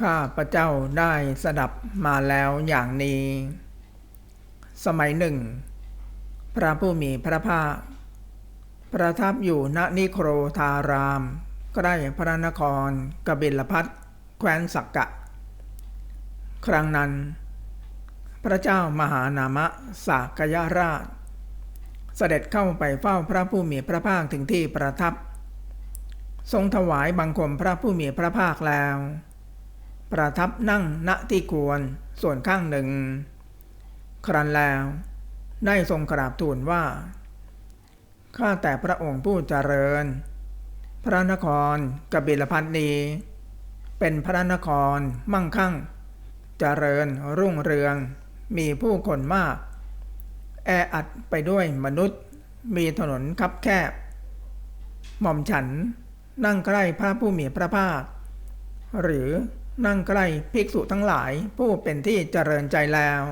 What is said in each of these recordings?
ข้าพระเจ้าได้สดับมาแล้วอย่างนี้ สมัยหนึ่ง พระผู้มีพระภาค ประทับอยู่ณนิโครธาราม ใกล้พระนครกบิลพัทแคว้นสักกะ ครั้งนั้น พระเจ้ามหานามะสากยราช เสด็จเข้าไปเฝ้าพระผู้มีพระภาคถึงที่ประทับ ทรงถวายบังคมพระผู้มีพระภาคแล้ว ประทับนั่งณที่ควรส่วนข้างหนึ่ง ครั้นแล้วได้ทรงกราบทูลว่า ข้าแต่พระองค์ผู้เจริญ พระนครกบิลพัทนีเป็นพระนครมั่งคั่ง เจริญรุ่งเรือง มีผู้คนมาก แออัดไปด้วยมนุษย์ มีถนนคับแคบ หม่อมฉันนั่งใกล้พระผู้มีพระภาคหรือ นั่งใกล้ภิกษุทั้งหลายผู้เป็นที่เจริญใจแล้ว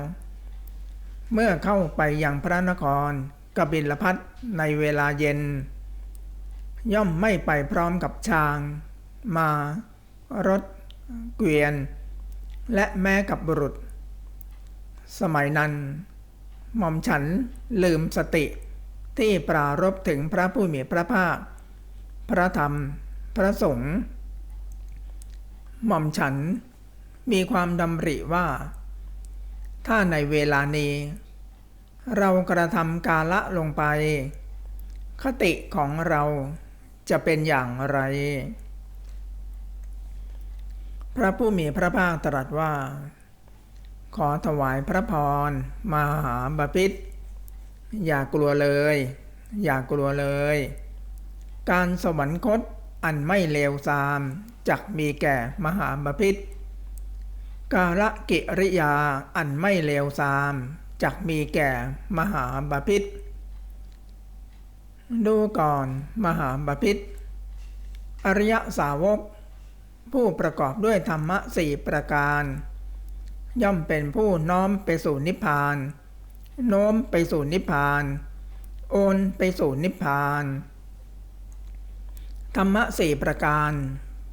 เมื่อเข้าไปยังพระนครกบิลพัทในเวลาเย็น ย่อมไม่ไปพร้อมกับช้าง มา รถ เกวียน และแม้กับบุรุษ สมัยนั้น หม่อมฉันลืมสติที่ปรารบถึงพระผู้มีพระภาค พระธรรม พระสงฆ์ หม่อมฉันมีความดำริว่า ถ้าในเวลานี้ เรากระทำกาละลงไป คติของเราจะเป็นอย่างไร พระผู้มีพระภาคตรัสว่า ขอถวายพระพรมหาบพิษอย่ากลัวเลย อย่ากลัวเลย การสวรรคต อันไม่เลวทรามจักมีแก่มหาบพิษกาลกิริยาอันไม่เลวทรามจักมีแก่มหาบพิษดูก่อนมหาบพิษอริยสาวก ผู้ประกอบด้วยธรรมะสี่ประการ ย่อมเป็นผู้น้อมไปสู่นิพพาน โน้มไปสู่นิพพาน โอนไปสู่นิพพาน ธรรมะสี่ประการ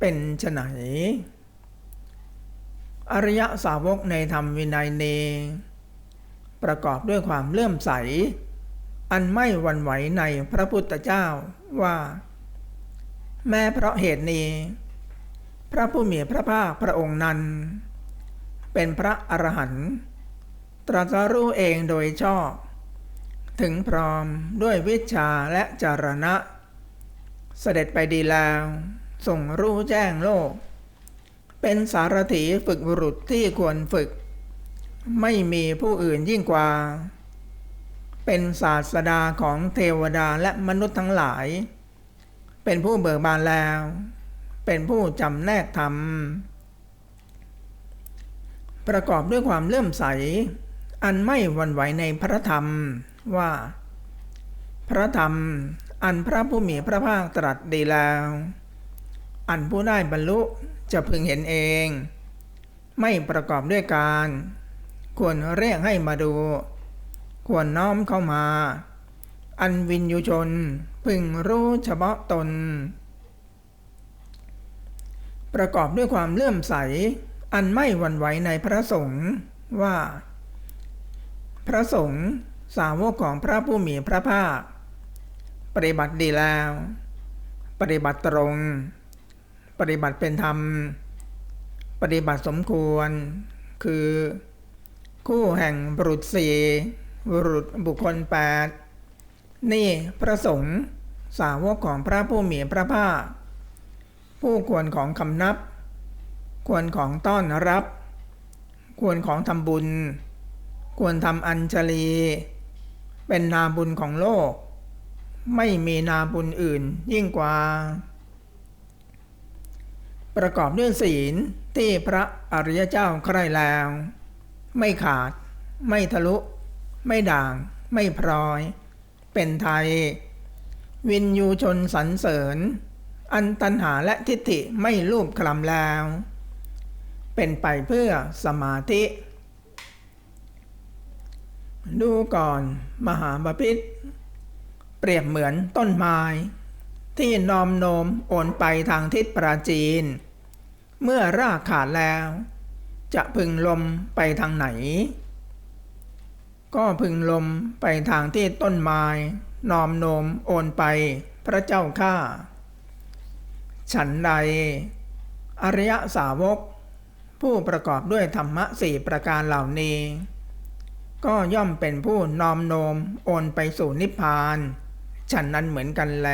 เป็นไฉนอริยสาวกในธรรมวินัยเน ประกอบด้วยความเลื่อมใส อันไม่หวั่นไหวในพระพุทธเจ้าว่า แม้เพราะเหตุนี้ พระผู้มีพระภาคพระองค์นั้น เป็นพระอรหันต์ตรัสรู้เองโดยชอบ ถึงพร้อมด้วยวิชาและจารณะ เสด็จไปดีแล้วส่งรู้แจ้งโลก เป็นสารถีฝึกบุรุษที่ควรฝึก ไม่มีผู้อื่นยิ่งกว่า เป็นศาสดาของเทวดาและมนุษย์ทั้งหลาย เป็นผู้เบิกบานแล้ว เป็นผู้จำแนกธรรม ประกอบด้วยความเลื่อมใส อันไม่หวั่นไหวในพระธรรมว่า พระธรรม อันพระผู้มีพระภาคตรัสดีแล้ว อันผู้ได้บรรลุจะพึงเห็นเอง ไม่ประกอบด้วยการ ควรเรียกให้มาดู ควรน้อมเข้ามา อันวินยูชนพึงรู้เฉพาะตน ประกอบด้วยความเลื่อมใส อันไม่หวั่นไหวในพระสงฆ์ว่า พระสงฆ์สาวกของพระผู้มีพระภาค ปฏิบัติดีแล้ว ปฏิบัติตรง ปฏิบัติเป็นธรรม ปฏิบัติสมควร คือ คู่แห่งบุรุษสี่บุรุษบุคคลแปดนี่พระสงฆ์สาวกของพระผู้มีพระภาค ผู้ควรของคำนับ ควรของต้อนรับ ควรของทำบุญ ควรทำอัญชลี เป็นนาบุญของโลก ไม่มีนาบุญอื่นยิ่งกว่า ประกอบด้วยศีลที่พระอริยเจ้าใคร่แล้ว ไม่ขาด ไม่ทะลุ ไม่ด่าง ไม่พลอย เป็นไทย วินยูชนสรรเสริญ อันตันหาและทิฏฐิไม่รูปคลำแล้ว เป็นไปเพื่อสมาธิ ดูก่อน มหาบพิษ เปรียบเหมือนต้นไม้ ที่นอมโนมโอนไปทางทิศปราจีน เมื่อรากขาดแล้ว จะพึงลมไปทางไหน ก็พึงลมไปทางที่ต้นไม้นอมโนมโอนไปพระเจ้าข้าฉันใด อริยสาวก ผู้ประกอบด้วยธรรมะสี่ประการเหล่านี้ ก็ย่อมเป็นผู้นอมโนมโอนไปสู่นิพพาน ฉันนั้นเหมือนกันแล